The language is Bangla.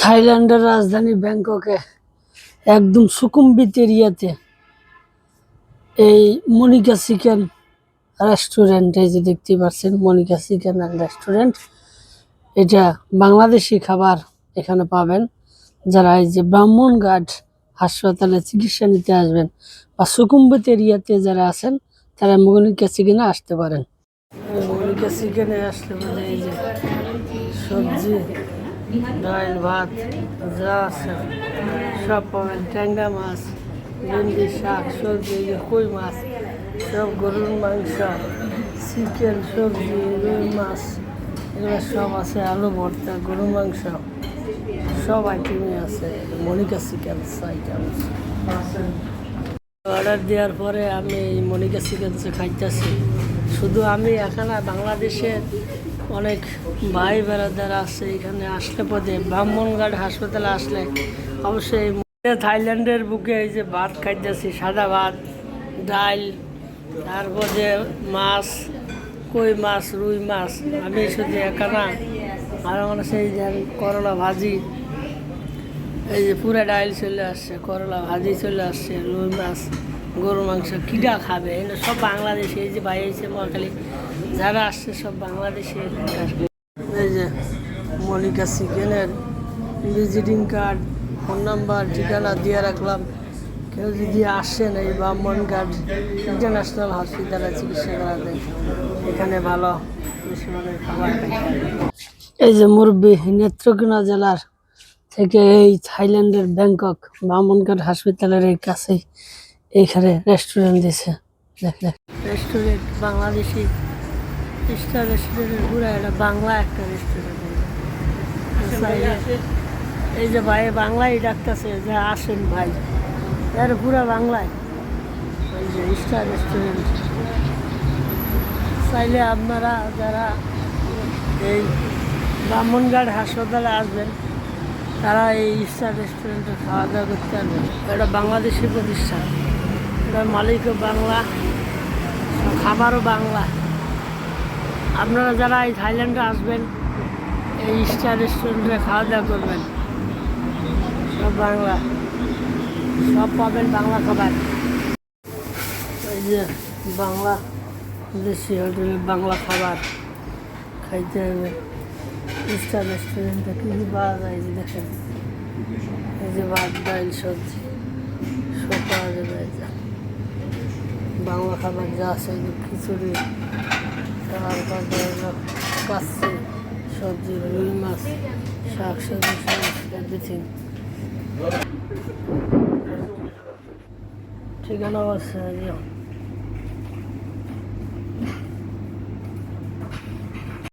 থাইল্যান্ডের রাজধানী ব্যাংককে একদম সুকুম্বিত এরিয়াতে এই মনিকা চিকেন রেস্টুরেন্ট এই যে দেখতে পাচ্ছেন, মনিকা চিকেন অ্যান্ড রেস্টুরেন্ট এটা বাংলাদেশি খাবার এখানে পাবেন। যারা এই যে ব্রাহ্মণঘাট হাসপাতালে চিকিৎসা নিতে আসবেন বা সুকুম্বিত এরিয়াতে যারা আছেন, তারা মনিকা চিকেনে আসতে পারেন। মনিকা চিকেনে আসলে মানে এই যে সবজি ডাল, ভাত, যা আছে, সব পাবেন। ট্যাংরা মাছ ভেন্ডি শাক, সবজি কই মাছ, সব গরুর মাংস, চিকেন, সবজি, রুই মাছ, এগুলো সব আছে, আলু, ভর্তা গরু মাংস, সব আইটেমই আছে। মনিকা চিকেন আইটেম অর্ডার দেওয়ার পরে আমি মনিকা চিকেন খাইতেছি। শুধু আমি এখানে বাংলাদেশের অনেক ভাই বেড়াদার আছে, এখানে আসলে পথে ব্রাহ্মণঘাট হাসপাতালে আসলে অবশ্যই থাইল্যান্ডের বুকে এই যে ভাত খাইতেছি, সাদা ভাত, ডাল তারপরে মাছ, কই মাছ, রুই মাছ, আমি শুধু একানা আর আমার সেই যে করলা ভাজি, এই যে পুরা ডাইল চলে আসছে, করলা ভাজি চলে আসছে, রুই মাছ গরু মাংস কীটা খাবে? সব বাংলাদেশে, এই যে ভাই এসে মহাখালী যারা আসছে সব বাংলাদেশে এই যে মলিকা চিকেনের ভিজিটিং কার্ড, ফোন নাম্বার, ঠিকানা দিয়ে রাখলাম। কেউ যদি আসেন এই ব্রাহ্মণঘাট ইন্টারন্যাশনাল হসপিটালে চিকিৎসা করাতে, এখানে ভালো এই যে মুরব্বী নেত্রকোনা জেলার থেকে এই থাইল্যান্ডের ব্যাংকক বামনঘাট হাসপাতালের এই কাছেই এইখানে রেস্টুরেন্ট দিছে। দেখ দেখ। রেস্টুরেন্ট বাংলাদেশি স্টার রেস্টুরেন্টের পুরো এটা বাংলা একটা রেস্টুরেন্ট এই যে ভাই বাংলায় ডাকতেছে যে আসেন ভাই। এর পুরো বাংলায়। এই যে স্টার রেস্টুরেন্ট চাইলে আপনারা যারা এই ব্রাহ্মণঘাট হাসপাতালে আসবেন তারা এই স্টার রেস্টুরেন্টে খাওয়া দাওয়া করতে পারবেন। এটা বাংলাদেশি প্রতিষ্ঠান। মালিকও বাংলা। খাবারও বাংলা। আপনারা যারা এই থাইল্যান্ডে আসবেন, এই স্টার রেস্টুরেন্টে খাওয়া দাওয়া করবেন, সব বাংলা। সব পাবেন বাংলা খাবার। এই যে বাংলা, দেশি হোটেলে, বাংলা খাবার খাইতে হবে। স্টার রেস্টুরেন্টে কী কী পাওয়া যায় যে দেখেন। এই যে ভাত, ডাল, সবজি, সব পাওয়া যাবে বাংলা খাবার যা আছে খিচুড়ি তারপর পাচ্ছি সবজি, রুই মাছ শাক সবজি সব এভরিথিং ঠিকানা আছে